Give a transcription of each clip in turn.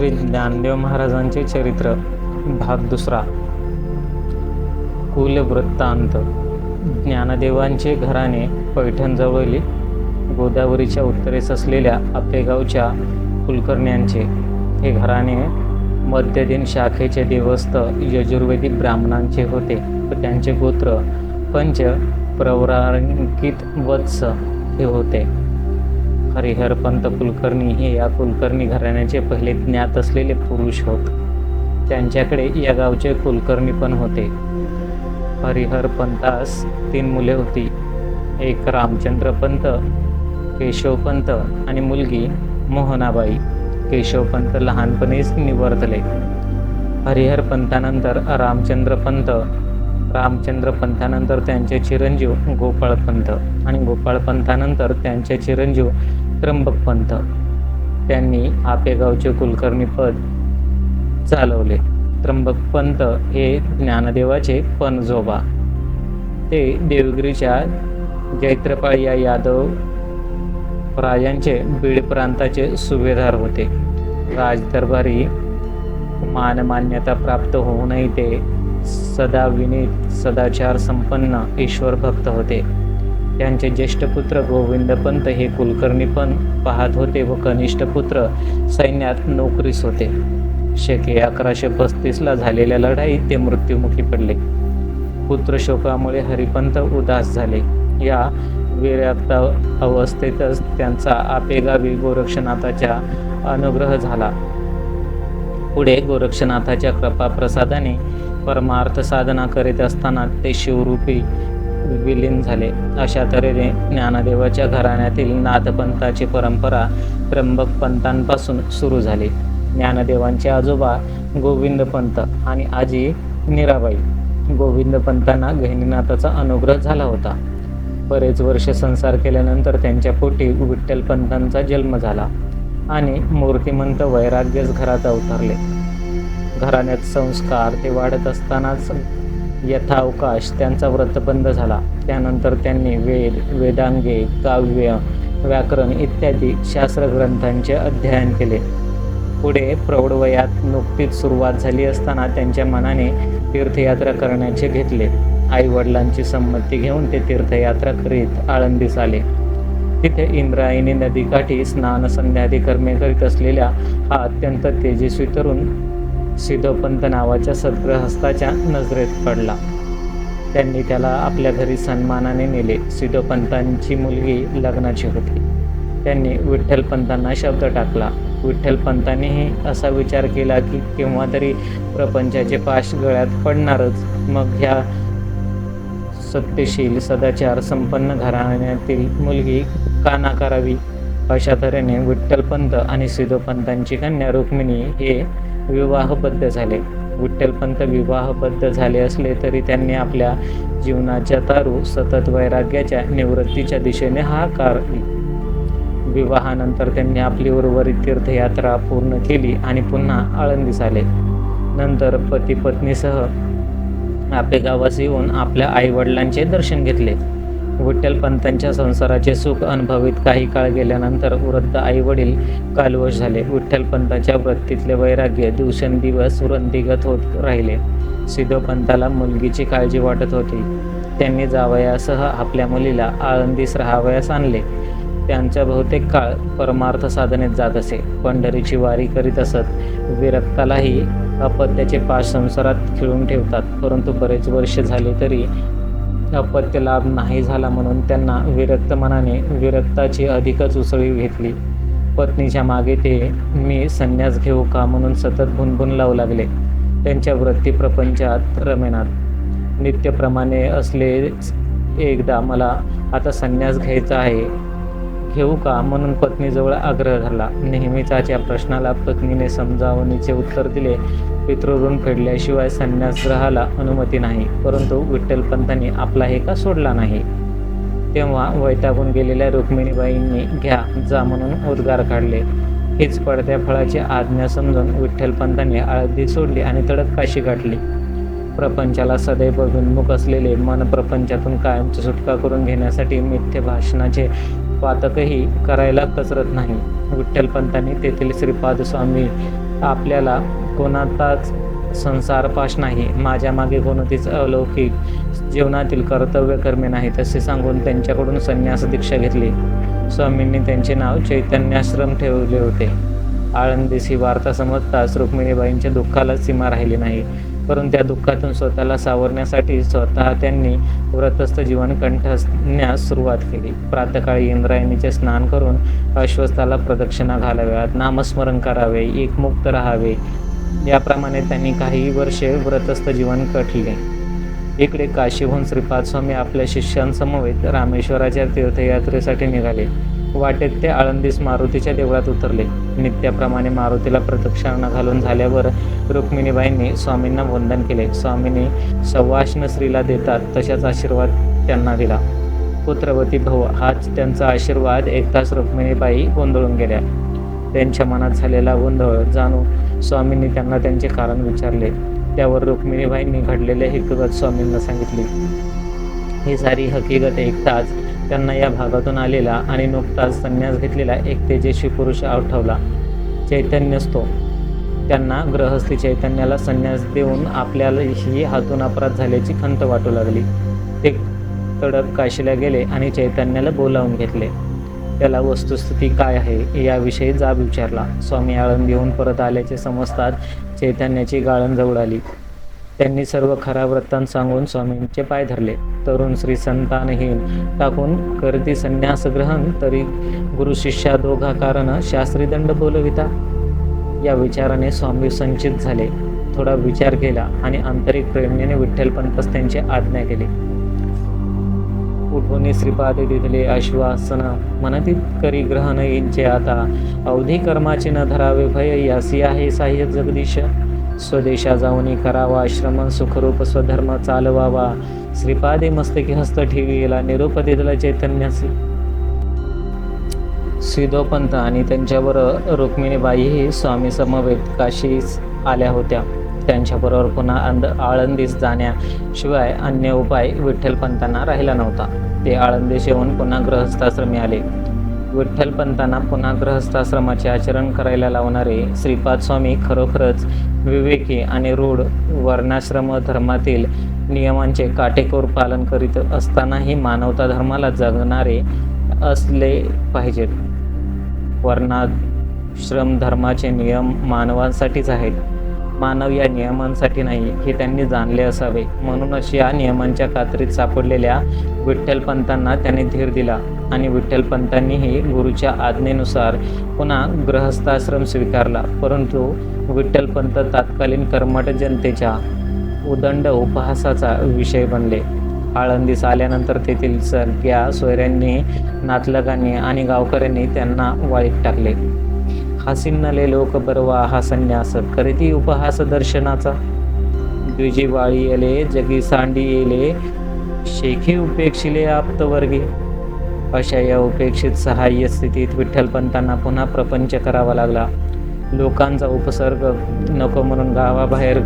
श्री ज्ञानदेव महाराजांचे चरित्र भाग दुसरा. कुलवृत्तांत. ज्ञानदेवांचे घराणे पैठणजवळील गोदावरीच्या उत्तरेस असलेल्या आपेगावच्या कुलकर्ण्यांचे. हे घराणे मध्यदिन शाखेचे देवस्थ यजुर्वेदी ब्राह्मणांचे होते व त्यांचे गोत्र पंच प्रवरांकित वत्स हे होते. हरिहरपंत कुलकर्णी हे या कुलकर्णी घराण्याचे पहिले ज्ञात असलेले पुरुष होत. त्यांच्याकडे या गावचे कुलकर्णी पण होते. हरिहरपंतास तीन मुले होती. एक रामचंद्रपंत केशवपंत आणि मुलगी मोहनाबाई. केशवपंत लहानपणीच निवर्तले. हरिहरपंतानंतर रामचंद्रपंत पंथानंतर त्यांचे चिरंजीव गोपाळपंत आणि गोपाळपंतानंतर त्यांचे चिरंजीव त्र्यंबकपंत त्यांनी आपेगावचे कुलकर्णी पद चालवले. त्र्यंबकपंत हे ज्ञानदेवाचे पणजोबा. ते देवगिरीच्या जैत्रपाळ या यादव राजांचे बीड प्रांताचे सुभेदार होते. राजदरबारी मानमान्यता प्राप्त होऊनही ते सदा विनीत सदाचार संपन्न ईश्वर भक्त होते. त्यांचे ज्येष्ठ पुत्र गोविंदपंत हे कुलकर्णी पण पाहत होते व कनिष्ठ पुत्र सैन्यात नोकरीस होते. शेके अकराशे पस्तीसला झालेल्या लढाईत ते मृत्युमुखी पडले. पुत्रशोकामुळे हरिपंत उदास झाले. या विरक्त अवस्थेतच त्यांचा आपेगावी गोरक्षनाथाच्या अनुग्रह झाला. पुढे गोरक्षनाथाच्या कृपाप्रसादाने परमार्थ साधना करीत असताना ते शिवरूपी विलीन झाले. अशा तऱ्हेने ज्ञानदेवाच्या घराण्यातील नाथपंथाची परंपरा त्र्यंबकपंतांपासून सुरू झाली. ज्ञानदेवांचे आजोबा गोविंदपंत आणि आजी मीराबाई गोविंदपंतांना गहिनीनाथाचा अनुग्रह झाला होता. बरेच वर्ष संसार केल्यानंतर त्यांच्या पोटी विठ्ठलपंतांचा जन्म झाला आणि मूर्तिमंत वैराग्यच घरात अवतरले घराण्यात संस्कार ते वाढत असतानाच यथावकाश त्यांचा व्रतबंध झाला. त्यानंतर त्यांनी वेद वेदांगे काव्य व्याकरण इत्यादी शास्त्रग्रंथांचे अध्ययन केले. पुढे प्रौढवयात नुकतीच सुरुवात झाली असताना त्यांच्या मनाने तीर्थयात्रा करण्याचे घेतले. आई वडिलांची संमती घेऊन ते तीर्थयात्रा करीत आळंदीस आले. तिथे इंद्रायणी नदीकाठी स्नान संध्यादी कर्मे करीत असलेल्या हा अत्यंत तेजस्वी तरुण सिद्धोपंत नावाच्या सत्रहस्ताच्या नजरेत पडला. त्यांनी त्याला आपल्या घरी सन्मानाने नेले. सिद्धोपंतांची मुलगी लग्नाची होती. त्यांनी विठ्ठलपंतांना शब्द टाकला. विठ्ठलपंतांनीही असा विचार केला की केव्हा तरी प्रपंचाचे पाश गळ्यात पडणारच. मग ह्या सत्यशील सदाचार संपन्न घराण्यातील मुलगी का नाकारावी अशा तऱ्हेने विठ्ठलपंत आणि सिद्धोपंतांची कन्या रुक्मिणी हे विवाहबद्ध झाले. विठ्ठलपंत विवाहबद्ध झाले असले तरी त्यांनी आपल्या जीवनाच्या तारू सतत वैराग्याच्या निवृत्तीच्या दिशेने हाकारली. विवाहानंतर त्यांनी आपली उर्वरित तीर्थयात्रा पूर्ण केली आणि पुन्हा आळंदीस आले नंतर पती पत्नीसह गावास येऊन आपल्या आईवडिलांचे दर्शन घेतले. विठ्ठलपंतांच्या संसाराचे सुख अनुभवित काही काळ गेल्यानंतर वृद्ध आईवडील कालवश झाले. विठ्ठलपंताच्या वृत्तीतले वैराग्य दिवसेंदिवस वृंदिगत होत राहिले. सिद्धोपंताला मुलगीची काळजी वाटत होती. त्यांनी जावयासह आपल्या मुलीला आळंदीस राहावयास आणले. त्यांचा बहुतेक काळ परमार्थ साधनेत जात असे. पंढरीची वारी करीत असत विरक्तालाही अपत्याचे पाच संसारात खिळून ठेवतात. परंतु बरेच वर्ष झाले तरी अपत्य लाभ नाही झाला म्हणून त्यांना विरक्त मनाने विरक्ताची अधिकच उसळी घेतली. पत्नीच्या मागे ते मी संन्यास घेऊ का? म्हणून सतत भुनभुन लावू लागले. त्यांच्या वृत्ती प्रपंचात रमेनात. नित्यप्रमाणे असले एकदा मला आता संन्यास घ्यायचा आहे. घेऊ का? म्हणून पत्नीजवळ आग्रह धरला. नेहमीचाच या प्रश्नाला पत्नीने समजावणीचे उत्तर दिले. पितृऋण फेडल्याशिवाय संन्यास ग्रहाला अनुमती नाही. परंतु विठ्ठलपंतांनी आपला हे का सोडला नाही. तेव्हा वैतागून गेलेल्या रुक्मिणीबाईंनी घ्या जा म्हणून उद्गार काढले. हीच पडत्या फळाची आज्ञा समजून विठ्ठलपंतांनी आळदी सोडली आणि तडक काशी गाठली. प्रपंचाला सदैव विन्मुख असलेले मन प्रपंचातून कायमची सुटका करून घेण्यासाठी मिथ्य भाषणाचे पातकही करायला कसरत नाही. विठ्ठलपंतांनी तेथील श्रीपाद स्वामी आपल्याला कोणाचाच संसारपाश नाही. माझ्या मागे कोणतीच अलौकिक जीवनातील कर्तव्य कर्मे नाहीत असे सांगून त्यांच्याकडून संन्यास दीक्षा घेतली. स्वामींनी त्यांचे नाव चैतन्याश्रम ठेवले होते. आळंदीस ही वार्ता समजताच रुक्मिणीबाईंच्या दुःखाला सीमा राहिली नाही. परंतु त्या दुःखातून स्वतःला सावरण्यासाठी स्वतः त्यांनी व्रतस्थ जीवन कंठण्यास सुरुवात केली. प्रातकाळी इंद्रायणीचे स्नान करून अश्वस्थाला प्रदक्षिणा घालाव्यात नामस्मरण करावे एकमुक्त राहावे. याप्रमाणे त्यांनी काही वर्षे व्रतस्थ जीवन कटले इकडे काशीहून श्रीपाद स्वामी आपल्या शिष्यांसमवेत रामेश्वराच्या तीर्थयात्रेसाठी निघाले. वाटेत ते आळंदीस मारुतीच्या देवळात उतरले. नित्याप्रमाणे मारुतीला प्रदक्षिणा घालून झाल्यावर रुक्मिणीबाईंनी स्वामींना वंदन केले. स्वामींनी सवाष्ण स्त्रीला देतात तशाच आशीर्वाद त्यांना दिला. पुत्रवती भाऊ हाच त्यांचा आशीर्वाद एकताच रुक्मिणीबाई गोंधळून गेल्या. त्यांच्या मनात झालेला गोंधळ जाणू स्वामींनी त्यांना त्यांचे कारण विचारले. त्यावर रुक्मिणीबाईंनी घडलेले हकीकत स्वामींना सांगितली. ही सारी हकीकत एकटाच त्यांना या भागातून आलेला आणि नुकताच संन्यास घेतलेला एक तेजस्वी पुरुष आठवला चैतन्यस्तो त्यांना ग्रहस्थी चैतन्याला संन्यास देऊन आपल्याला ही हातून अपराध झाल्याची खंत वाटू लागली. ते तडक काशीला गेले आणि चैतन्याला बोलावून घेतले. त्याला वस्तुस्थिती काय आहे याविषयी जाब विचारला. स्वामी आळंद येऊन परत आल्याचे समजतात चैतन्याची गाळण जवळ आली. त्यांनी सर्व खरा वृत्तांत सांगून स्वामींचे पाय धरले. तरुण श्री संतानहीन टाकून करती संन्यास ग्रहण तरी गुरु शिष्या दोघा कारण शास्त्री दंड बोलविता. या विचाराने स्वामी संचित झाले. थोडा विचार केला आणि आंतरिक प्रेरणेने विठ्ठलपंतच त्यांची आज्ञा केली. उठवणे श्रीपादे दिले आश्वासन मनतीत करी ग्रहण यांचे आता. अवधी कर्माचे न धरावे भय यासी आहे साह्य जगदीश. स्वदेशा जाऊनी करावा श्रमण सुखरूप स्वधर्म चालवावा. श्रीपादे मस्तकी हस्त ठेवीला निरोप दिला चैतन्यासी सिद्धोपंत आणि त्यांच्यावर रुक्मिणीबाईही स्वामी समवेत काशीस आल्या होत्या. त्यांच्याबरोबर पुन्हा अंद आळंदीस जाण्याशिवाय अन्य उपाय विठ्ठलपंतांना राहिला नव्हता. ते आळंदीस येऊन पुन्हा ग्रहस्थाश्रमी आले. विठ्ठलपंतांना पुन्हा गृहस्थाश्रमाचे आचरण करायला लावणारे श्रीपाद स्वामी खरोखरच विवेकी आणि रूढ वर्णाश्रम धर्मातील नियमांचे काटेकोर पालन करीत असतानाही मानवता धर्माला जगणारे असले पाहिजेत. वर्णाश्रम धर्माचे नियम मानवांसाठीच आहेत. मानव या नियमांसाठी नाही हे त्यांनी जाणले असावे. म्हणूनच या नियमांच्या कात्रीत सापडलेल्या विठ्ठलपंतांना त्यांनी धीर दिला आणि विठ्ठलपंतांनीही गुरुच्या आज्ञेनुसार पुन्हा गृहस्थाश्रम स्वीकारला. परंतु विठ्ठलपंत तात्कालीन कर्मठ जनतेच्या उदंड उपहासाचा विषय बनले. आळंदीस आल्यानंतर तेथील सगळ्या सोयऱ्यांनी नातलगांनी आणि गावकऱ्यांनी त्यांना वाळीत टाकले. हासिन्नले लोक बरवा हा संन्यास करीती उपहास दर्शनाचा. द्विजी वाळी येले जगी सांडी येले शेखी उपेक्षिले आप्तवर्गी अशा या उपेक्षित सहाय्य स्थितीत विठ्ठलपंतांना पुन्हा प्रपंच करावा लागला. लोकांचा उपसर्ग नको म्हणून गावाबाहेर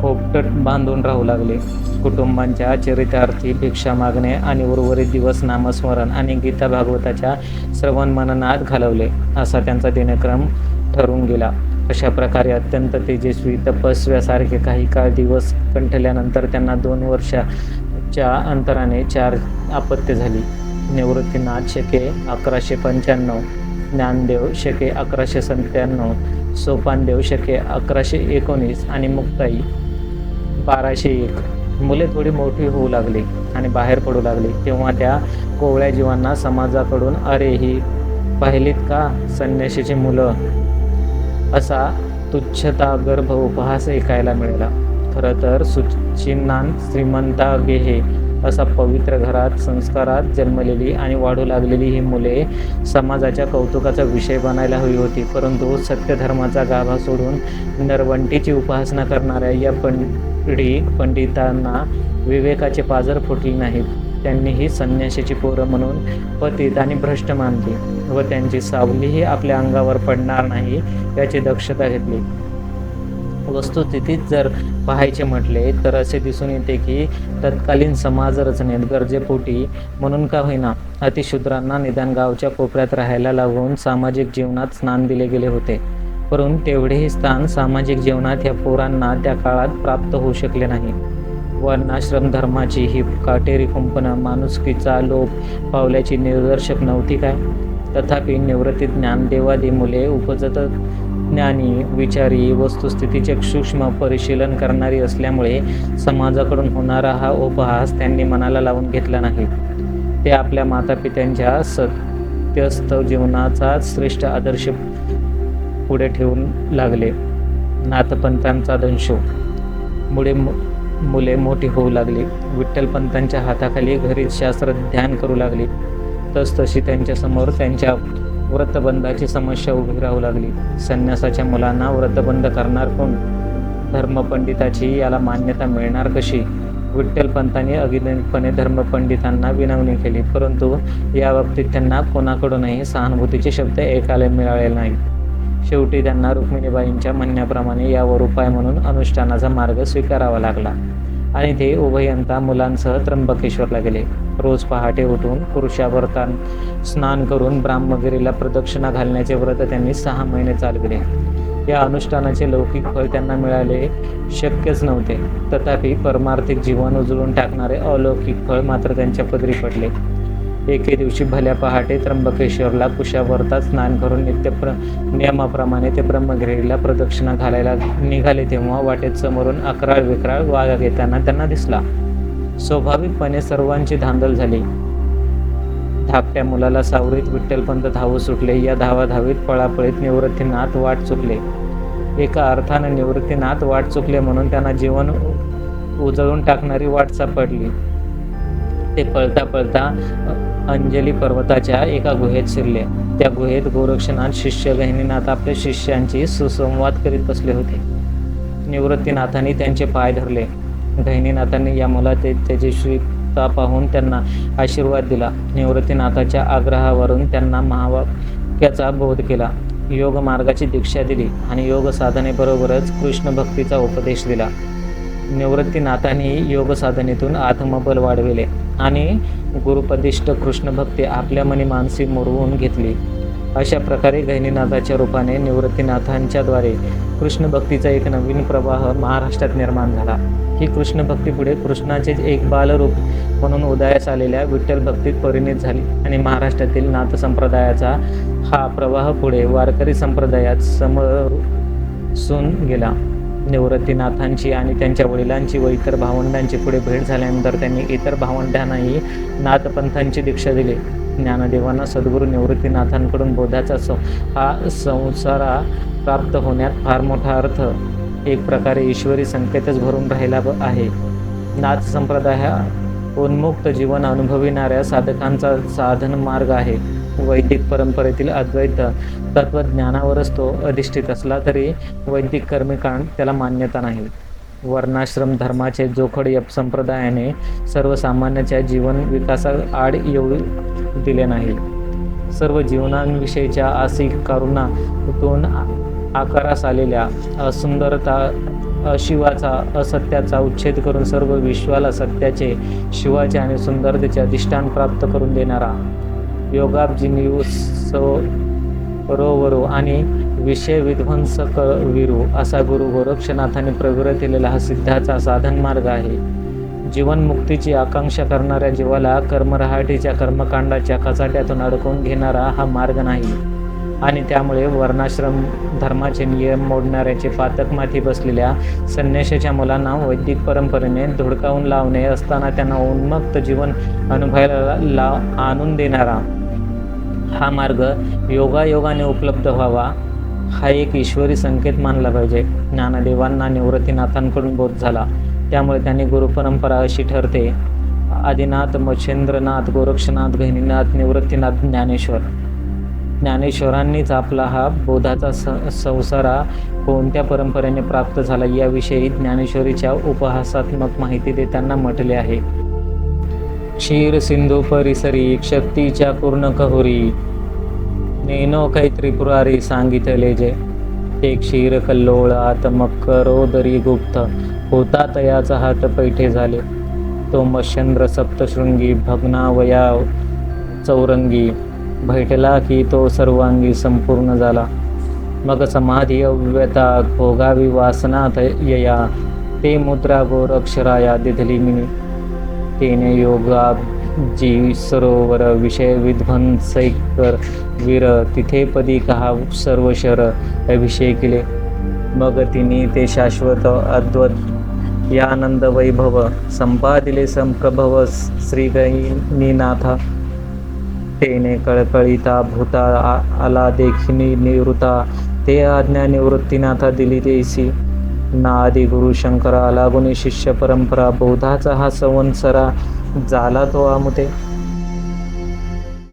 खोपटट बांधून राहू लागले. कुटुंबांच्या चरितार्थी भिक्षा मागणे आणि उर्वरित दिवस नामस्मरण आणि गीता भागवताच्या श्रवण मननात घालवले असा त्यांचा दिनक्रम ठरून गेला. अशा प्रकारे अत्यंत तेजस्वी तपस्व्यासारखे काही काळ दिवस कंठल्यानंतर त्यांना दोन वर्षाच्या अंतराने चार आपत्य झाली. निवृत्तीनाथ शके अकराशे पंच्याण्णव ज्ञानदेव शके अकराशे सत्त्याण्णव सोपानदेव शके अकराशे एकोणीस आणि मुक्ताई बाराशे एक. मुले थोडी मोठी होऊ लागली आणि बाहेर पडू लागली. तेव्हा त्या कोवळ्या जीवांना समाजाकडून अरे ही पाहिलीत का संन्याशीची मुलं? असा तुच्छता गर्भ उपहास ऐकायला मिळाला. खरं तर सुचिन्नान श्रीमंता गेहे असा पवित्र घरात संस्कारात जन्मलेली आणि वाढू लागलेली ही मुले समाजाच्या कौतुकाचा विषय बनायला हवी होती. परंतु सत्यधर्माचा गाभा सोडून नरवंटीची उपासना करणाऱ्या या पंडी पंडितांना विवेकाचे पाजर फुटले नाहीत. त्यांनीही संन्याशीची पोरं म्हणून पतित आणि भ्रष्ट मानली व त्यांची सावलीही आपल्या अंगावर पडणार नाही याची दक्षता घेतली. वस्तुस्थितीत जर पाहायचे म्हटले तर असे दिसून येते की तत्कालीन समाज रचनेत गरजेपोटी म्हणून का होईना अतिशूद्रांना निदान गावच्या कोपऱ्यात राहायला लागून सामाजिक जीवनात स्नान दिले गेले होते. परंतु तेवढेही स्थान सामाजिक जीवनात या पोरांना त्या काळात प्राप्त होऊ शकले नाही. वर्णाश्रम धर्माची ही काटेरी कुंपणं माणुसकीचा लोप पावल्याची निदर्शक नव्हती काय? तथापि निवृत्ती ज्ञानदेवादी मुले उपजतच ज्ञानी विचारी वस्तुस्थितीचे सूक्ष्म परिशीलन करणारी असल्यामुळे समाजाकडून होणारा हा उपहास त्यांनी मनाला लावून घेतला नाही. ते आपल्या मातापित्यांच्या सत्यस्त जीवनाचा श्रेष्ठ आदर्श पुढे ठेवून लागले. नाथपंतांचा दंशो. मुळे मुले मोठी होऊ लागली. विठ्ठलपंतांच्या हाताखाली घरीच शास्त्र ध्यान करू लागली. तसतशी त्यांच्यासमोर त्यांच्या व्रतबंधाची समस्या उभी राहू लागली. संन्यासाच्या मुलांना व्रतबंध करणार कोण? धर्मपंडिताची याला मान्यता मिळणार कशी? विठ्ठलपंतांनी अगिनपणे धर्मपंडितांना विनवणी केली परंतु या बाबतीत त्यांना कोणाकडूनही सहानुभूतीचे शब्द ऐकायला मिळाले नाहीत. शेवटी त्यांना रुक्मिणीबाईंच्या म्हणण्याप्रमाणे यावर उपाय म्हणून अनुष्ठानाचा मार्ग स्वीकारावा लागला. आणि ते उभयंता मुलांसह त्र्यंबकेश्वरला गेले. रोज पहाटे उठून पुरुषावर्तान स्नान करून ब्राह्मगिरीला प्रदक्षिणा घालण्याचे व्रत त्यांनी सहा महिने चालविले. या अनुष्ठानाचे लौकिक फळ त्यांना मिळाले शक्यच नव्हते. तथापि परमार्थिक जीवन उजळून टाकणारे अलौकिक फळ मात्र त्यांच्या पदरी पडले. एके दिवशी भल्या पहाटे त्र्यंबकेश्वरला कुशावर्तात स्नान करून नित्य प्र नियमाप्रमाणे ते ब्रह्मगिरीला प्रदक्षिणा घालायला निघाले तेव्हा वाटेत समोरून अकराळ विकराळ वाघ येताना त्यांना दिसला. स्वाभाविकपणे सर्वांची धांदल झाली. धाकट्या मुलाला सावरीत विठ्ठलपंत धावू सुटले. या धावाधावीत पळापळीत निवृत्तीनाथ वाट चुकले. एका अर्थानं निवृत्तीनाथ वाट चुकले म्हणून त्यांना जीवन उजळून टाकणारी वाट सापडली. ते पळता पळता अंजली पर्वताच्या एका गुहेत शिरले. त्या गुहेत गोरक्षनाथ शिष्य गहिनीनाथ आपल्या शिष्यांची सुसंवाद करीत बसले होते. निवृत्तीनाथांनी त्यांचे पाय धरले. गहिनीनाथांनी या मुलाचे श्रीता पाहून त्यांना आशीर्वाद दिला. निवृत्तीनाथाच्या आग्रहावरून त्यांना महावाक्याचा बोध केला. योग मार्गाची दीक्षा दिली आणि योग साधनेबरोबरच कृष्ण भक्तीचा उपदेश दिला. निवृत्तीनाथांनी योग साधनेतून आत्मबल वाढविले. आणि गुरुपदिष्ट कृष्णभक्ती आपल्या मनी मानसी मुरवून घेतली. अशा प्रकारे गहिनीनाथाच्या रूपाने निवृत्तीनाथांच्याद्वारे कृष्णभक्तीचा एक नवीन प्रवाह महाराष्ट्रात निर्माण झाला. ही कृष्णभक्ती पुढे कृष्णाचे एक बालरूप म्हणून उदयास आलेल्या विठ्ठल भक्तीत परिणित झाली आणि महाराष्ट्रातील नाथ संप्रदायाचा हा प्रवाह पुढे वारकरी संप्रदायात समसून गेला. निवृत्तीनाथांची आणि त्यांच्या वडिलांची व इतर भावंडांची पुढे भेट झाल्यानंतर त्यांनी इतर भावंडांनाही नाथपंथांची दीक्षा दिली. ज्ञानदेवांना सद्गुरू निवृत्तीनाथांकडून बोधाचा स हा संसारा प्राप्त होण्यात फार मोठा अर्थ एक प्रकारे ईश्वरी संकेतच भरून राहिला आहे. नाथ संप्रदाय हा उन्मुक्त जीवन अनुभविणाऱ्या साधकांचा साधन मार्ग आहे. वैदिक परंपरेतील अद्वैत तत्वज्ञानावरच तो अधिष्ठित असला तरी वैदिक कर्मिकांड त्याला मान्यता नाही. वर्णाश्रम धर्माचे जोखड या संप्रदायाने सर्वसामान्याच्या जीवन विकासा आड येऊ दिले नाही. सर्व जीवनांविषयीच्या आसिक करुणातून आकारास आलेल्या असुंदरता अशिवाचा असत्याचा उच्छेद करून सर्व विश्वाला सत्याचे शिवाचे आणि सुंदरतेचे अधिष्ठान प्राप्त करून देणारा योगाब्जिनीव सरोवरो आणि विषय विध्वंसक विरू असा गुरु गोरक्षनाथाने प्रविरत हा सिद्धाचा साधन मार्ग आहे. जीवनमुक्तीची आकांक्षा करणाऱ्या जीवाला कर्मरहाटीच्या कर्मकांडाच्या कचाट्यातून अडकवून घेणारा हा मार्ग नाही. आणि त्यामुळे वर्णाश्रम धर्माचे नियम मोडणाऱ्याचे पातक माथी बसलेल्या संन्याशाच्या मुलांना वैदिक परंपरेने धुडकावून लावणे असताना त्यांना उन्मक्त जीवन अनुभवायला ला आणून देणारा हा मार्ग योगायोगाने उपलब्ध व्हावा हा एक ईश्वरी संकेत मानला पाहिजे. ज्ञानदेवांना निवृत्तीनाथांकडून बोध झाला. त्यामुळे त्यांनी गुरुपरंपरा अशी ठरते आदिनाथ मच्छेंद्रनाथ गोरक्षनाथ गहिनीनाथ निवृत्तीनाथ ज्ञानेश्वर. ज्ञानेश्वरांनीच आपला हा बोधाचा स संसारा कोणत्या परंपरेने प्राप्त झाला याविषयी ज्ञानेश्वरीच्या उपहासात्मक माहिती देताना म्हटले आहे. क्षीर सिंधू परिसरी शक्तीच्या पूर्ण कहुरी. नेनो कै त्रिपुरारी सांगितले जे ते क्षीर कल्लोळ आतमकरोदरी गुप्त होता तयाचा हात पैठे झाले. तो मच्छंद्र सप्तशृंगी भग्नावया चौरंगी भेटला की तो सर्वांगी संपूर्ण झाला. मग समाधी अव्यता भोगावी वासनाथ यया ते मुद्रा गोरक्षराया दिधली मिनी. तेने योगा जी सरोवर विषय विध्वंसैकर वीर तिथे पदी कहा सर्व शर अभिषेकिले मग तिने ते शाश्वत अद्वत यानंद वैभव संपादिले संप्रभव श्रीगणीनाथ. तेने कळकळीता भूता आ- आला देखिनी निवृत्ता ते आज्ञा निवृत्तीनाथा दिली देसी. ना आदि गुरु शंकरा लागुनी शिष्य परंपरा बौद्धाचा हा संवत्सरा झाला तो आमुते.